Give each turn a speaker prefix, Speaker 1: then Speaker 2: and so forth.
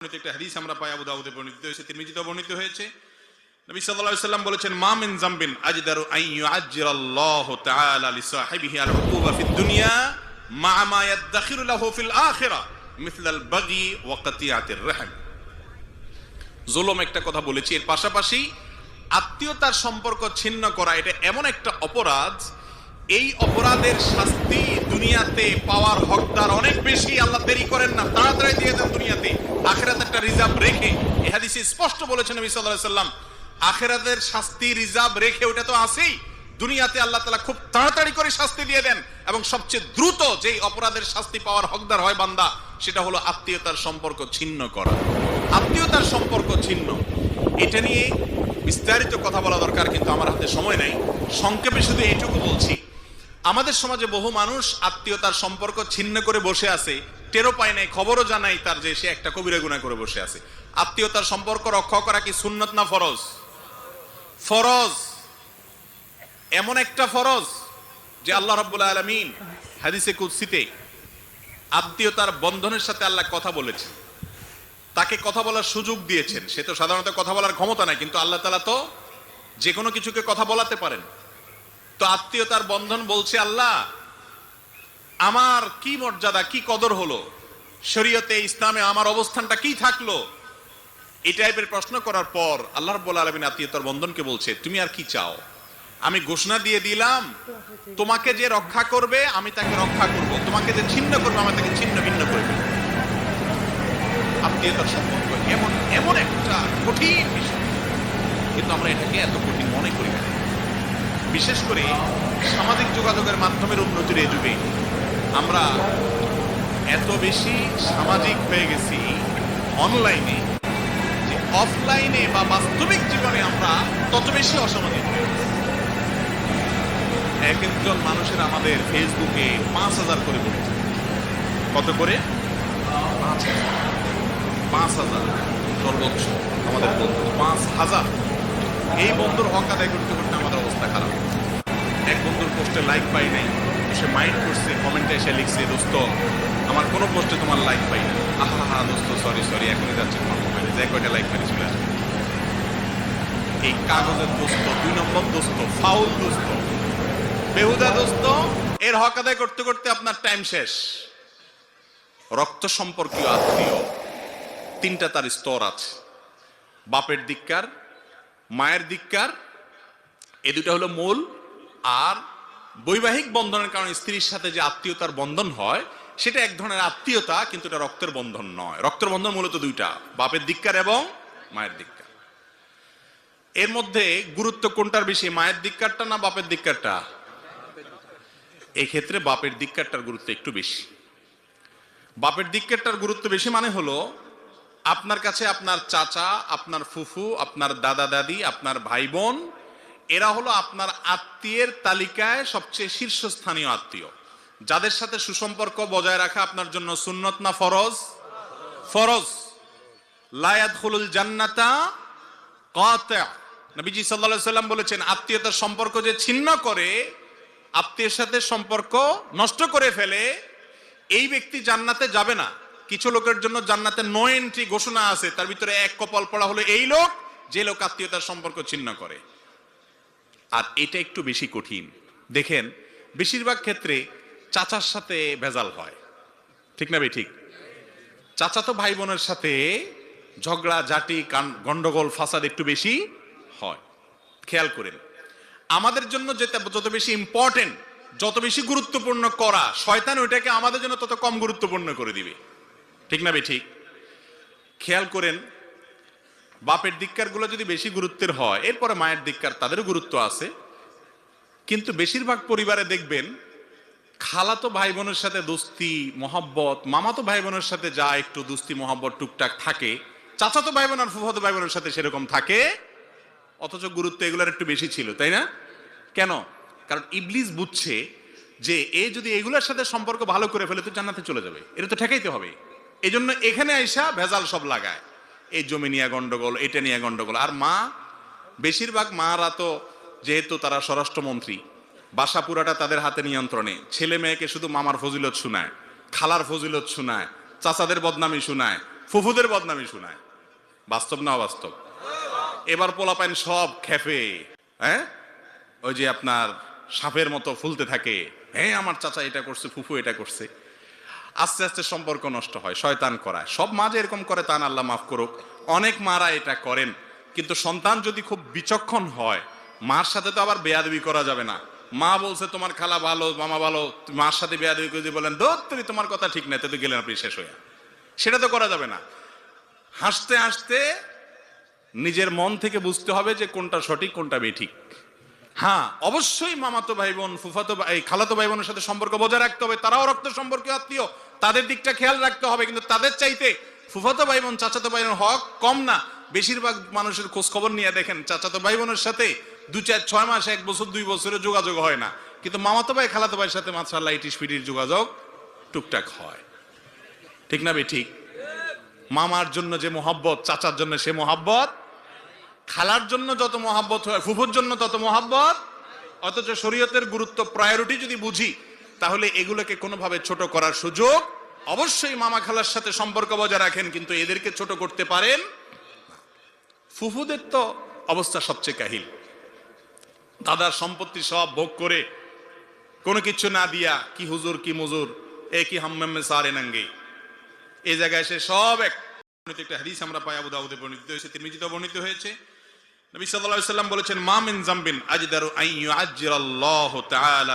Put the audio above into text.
Speaker 1: বর্ণিত একটা হাদিস আমরা পাই বর্ণিত হয়েছে তিরমিজিতে বর্ণিত হয়েছে। নবী সাল্লাল্লাহু আলাইহি সাল্লাম বলেছেন, মা মিন আজদারু ইউআজ্জিরাল্লাহু তাআলা লিসাহিবিহি আল উকুবা ফিদ দুনিয়া মা মা ইয়াদখিরু লাহু ফিল জুলুম একটা কথা বলেছি, এর পাশাপাশি আত্মীয়তার সম্পর্ক ছিন্ন করা, এটা এমন একটা অপরাধ। এই অপরাধের শাস্তি দুনিয়াতে পাওয়ার হকদার অনেক বেশি, আল্লাহ দেরি করেন না, তাড়াতাড়ি দিয়ে দেন দুনিয়াতে। আখেরাতে একটা রিজার্ভ রেখে, এ হাদিসে স্পষ্ট বলেছেন নবী আখেরাতের শাস্তি রিজার্ভ রেখে ওটা তো আছেই। দুনিয়াতে আল্লাহ তাআলা খুব তাড়াতাড়ি করে শাস্তি দিয়ে দেন এবং সবচেয়ে দ্রুত যেই অপরাধের শাস্তি পাওয়ার হকদার হয় বান্দা, সেটা হলো আত্মীয়তার সম্পর্ক ছিন্ন করা। আত্মীয়তার সম্পর্ক ছিন্ন। এটা নিয়ে বিস্তারিত কথা বলা দরকার, কিন্তু আমার হাতে সময় নাই। সংক্ষেপে শুধু এইটুকু বলছি। আমাদের সমাজে বহু মানুষ আত্মীয়তার সম্পর্ক ছিন্ন করে বসে আছে টেরো পায় নাই, খবরও জানাই তার যে সে একটা কবিরা গুণা করে বসে আছে। আত্মীয়তার সম্পর্ক রক্ষা করা কি সুন্নত না ফরজ? ফরজ। এমন একটা ফরজ যে আল্লাহ রাব্বুল আলামিন হাদিসে কুদসিতে আত্মীয়তার বন্ধনের সাথে আল্লাহ কথা বলেছেন। তাকে কথা বলার সুযোগ দিয়েছেন। সে তো সাধারণত কথা বলার ক্ষমতা নাই, কিন্তু আল্লাহ তালা তো যে কোনো কিছুকে কথা বলাতে পারেন। তো আত্মীয়তার বন্ধন বলছে, আল্লাহ আমার কি মর্যাদা, কি কদর হলো? শরীয়তে, ইসলামে আমার অবস্থানটা কি থাকল? এই টাইপের প্রশ্ন করার পর আল্লাহ রব্বুল আলমিন আত্মীয়তার বন্ধনকে বলছে, তুমি আর কি চাও? আমি ঘোষণা দিয়ে দিলাম, তোমাকে যে রক্ষা করবে, আমি তাকে রক্ষা করব। তোমাকে যে ছিন্ন করবে, আমি তাকে ছিন্ন ভিন্ন করে ফেলব। আত্মীয়তার সম্পর্ক এমন এমন একটা কঠিন বিষয়। কিন্তু আমরা এটাকে এত কঠিন মনে করি না। বিশেষ করে সামাজিক যোগাযোগের মাধ্যমের উন্নতির এই যুগে আমরা এত বেশি সামাজিক হয়ে গেছি অনলাইনে, যে অফলাইনে বা বাস্তবিক জীবনে আমরা তত বেশি অসামাজিক হয়ে গেছি। এক একজন মানুষের আমাদের ফেসবুকে পাঁচ হাজার করে বলছে। কত করে? পাঁচ হাজার। পাঁচ হাজার। সর্বোচ্চ আমাদের বন্ধু। পাঁচ হাজার। এই বন্ধুর হক আদায় করতে করতে আমাদের অবস্থা খারাপ। এক বন্ধুর পোস্টে লাইক পাই নাই। সে মাইন্ড করছে কমেন্টে এসে লিখছে, দোস্ত, আমার কোনো পোস্টে তোমার লাইক পাই না। আহা হা দোস্ত সরি সরি এখনই যাচ্ছে তোমার মোবাইলে যে কয়টা লাইক পাই চলে আসবে। এই কাগজের দোস্ত, দুই নম্বর দোস্ত, ফাউল দোস্ত। বেহুদা দোস্ত, এর হক আদায় করতে করতে আপনার টাইম শেষ। রক্ত সম্পর্কীয় আত্মীয়, তিনটা তার স্তর আছে। বাপের দিককার, মায়ের দিককার, এ দুটা হলো মূল আর বৈবাহিক বন্ধনের কারণে স্ত্রীর সাথে যে আত্মীয়তার বন্ধন হয়, সেটা এক ধরনের আত্মীয়তা, কিন্তু এটা রক্তের বন্ধন নয়। রক্তের বন্ধন মূলত দুইটা, বাপের দিককার এবং মায়ের দিককার। এর মধ্যে গুরুত্ব কোনটার বেশি, মায়ের দিককারটা না বাপের দিককারটা? এই ক্ষেত্রে বাপের দিককারটার গুরুত্ব একটু বেশি। বাপের দিককারটার গুরুত্ব বেশি মানে হলো, আপনার কাছে আপনার চাচা, আপনার ফুফু, আপনার দাদা, দাদি, আপনার ভাই বোন এরা হলো আপনার আত্মীয়ের তালিকায় সবচেয়ে শীর্ষস্থানীয় আত্মীয়। যাদের সাথে সুসম্পর্ক বজায় রাখা আপনার জন্য সুন্নত না ফরজ? ফরজ। হলুল জান্নাতা কাতা। নবীজি সাল্লাল্লাহু সাল্লাম বলেছেন, আত্মীয়তার সম্পর্ক যে ছিন্ন করে, আত্মীয়ের সাথে সম্পর্ক নষ্ট করে ফেলে, এই ব্যক্তি জান্নাতে যাবে না। কিছু লোকের জন্য জান্নাতে নো এন্ট্রি ঘোষণা আছে, তার ভিতরে এক কপাল পড়া হলো এই লোক, যে লোক আত্মীয়তার সম্পর্ক ছিন্ন করে। আর এটা একটু বেশি কঠিন। দেখেন, বেশিরভাগ ক্ষেত্রে চাচার সাথে ভেজাল হয়। ঠিক না ভাই? ঠিক। চাচা তো ভাই বোনের সাথে ঝগড়া, জাটি গন্ডগোল, ফাসাদ একটু বেশি হয়। খেয়াল করেন। আমাদের জন্য যেটা যত বেশি ইম্পর্টেন্ট যত বেশি গুরুত্বপূর্ণ করা, শয়তান ওইটাকে আমাদের জন্য তত কম গুরুত্বপূর্ণ করে দিবে। ঠিক না বে ঠিক। খেয়াল করেন বাপের দিককারগুলো যদি বেশি গুরুত্বের হয়, এরপরে মায়ের দিককার তাদেরও গুরুত্ব আছে। কিন্তু বেশিরভাগ পরিবারে দেখবেন খালাতো ভাই বোনের সাথে দোস্তি, মহাব্বত মামাতো ভাই বোনের সাথে যা একটু দোস্তি, মহাব্বত, টুকটাক থাকে চাচাতো ভাই বোন আর ফুফাতো ভাই বোনের সাথে সেরকম থাকে, অথচ গুরুত্ব এগুলোর একটু বেশি ছিল, তাই না? কেন? কারণ ইবলিস বুঝছে যে এ যদি এগুলোর সাথে সম্পর্ক ভালো করে ফেলে, তো জান্নাতে চলে যাবে। এটা তো ঠেকাইতে হবে। এই জন্য এখানে আইসা ভেজাল সব লাগায়। এই জমি নিয়ে গন্ডগোল, এটা নিয়ে গন্ডগোল। আর মা, বেশিরভাগ মারা তো যেহেতু তারা স্বরাষ্ট্রমন্ত্রী, বাসা পুরাটা তাদের হাতে নিয়ন্ত্রণে। ছেলে মেয়েকে শুধু মামার ফজিলত শোনায়, খালার ফজিলত শোনায়, চাচাদের বদনামি শোনায়, ফুফুদের বদনামি শোনায়। বাস্তব না অবাস্তব? এবার পোলাপাইন সব খেপে হ্যাঁ? ওই যে আপনার সাপের মতো ফুলতে থাকে হ্যাঁ আমার চাচা এটা করছে, ফুফু এটা করছে। আস্তে আস্তে সম্পর্ক নষ্ট হয়, শয়তান করায়। সব মা যে এরকম করে তা আল্লাহ মাফ করুক। অনেক মারা এটা করেন। কিন্তু সন্তান যদি খুব বিচক্ষণ হয়, মার সাথে তো আবার বেয়াদবি করা যাবে না। মা বলছে, তোমার খালা ভালো, মামা ভালো, মার সাথে বেয়াদবি করে বলেন তুমি তোমার কথা ঠিক নাই তো তো গেলেন আপনি শেষ হয়ে সেটা তো করা যাবে না। হাসতে হাসতে নিজের মন থেকে বুঝতে হবে যে কোনটা সঠিক, কোনটা বেঠিক। হ্যাঁ অবশ্যই মামাতো ভাই বোন ফুফাতো এই খালাতো ভাই বোনের সাথে সম্পর্ক বজায় রাখতে হবে, তারাও রক্ত সম্পর্কে আত্মীয়, তাদের দিকটা খেয়াল রাখতে হবে, কিন্তু তাদের চাইতে ফুফাতো ভাই বোন চাচাতো ভাই বোনের হক কম না। বেশিরভাগ মানুষের খোঁজ খবর নিয়ে দেখেন, চাচাতো ভাই বোনের সাথে দু চার, ছয় মাস, এক বছর, দুই বছরের যোগাযোগ হয় না। কিন্তু মামাতো ভাই, খালাতো ভাইয়ের সাথে মাত্রাল্লাহ ইটিস পিটির যোগাযোগ টুকটাক হয়। ঠিক না বে, ঠিক? মামার জন্য যে মোহাব্বত, চাচার জন্য সে মোহাব্বত খালার জন্য যত মহাব্বত হয়, ফুফুর জন্য তত মহাব্বত। অথচ শরীয়তের গুরুত্ব প্রায়োরিটি যদি বুঝি, তাহলে এগুলোকে কোনোভাবে ছোট করার সুযোগ অবশ্যই মামা খালার সাথে সম্পর্ক বজায় রাখেন, কিন্তু এদেরকে ছোট করতে পারেন ফুফুদের তো অবস্থা সবচেয়ে কাহিল। দাদার সম্পত্তি সব ভোগ করে কোনো কিছু না দিয়া কি হুজুর, কি মুজুর, এ কি হাম্মামে সারে নাঙ্গে। এই জায়গায় সে সব এক একটা হাদিস আমরা পাই, আবু বর্ণিত হয়েছে তিরমিজিতে বর্ণিত হয়েছে। নবী সাল্লাল্লাহু আলাইহি সাল্লাম বলেছেন মা মিন জামবিন আজদারু আন ইউআজ্জিরাল্লাহু তাআলা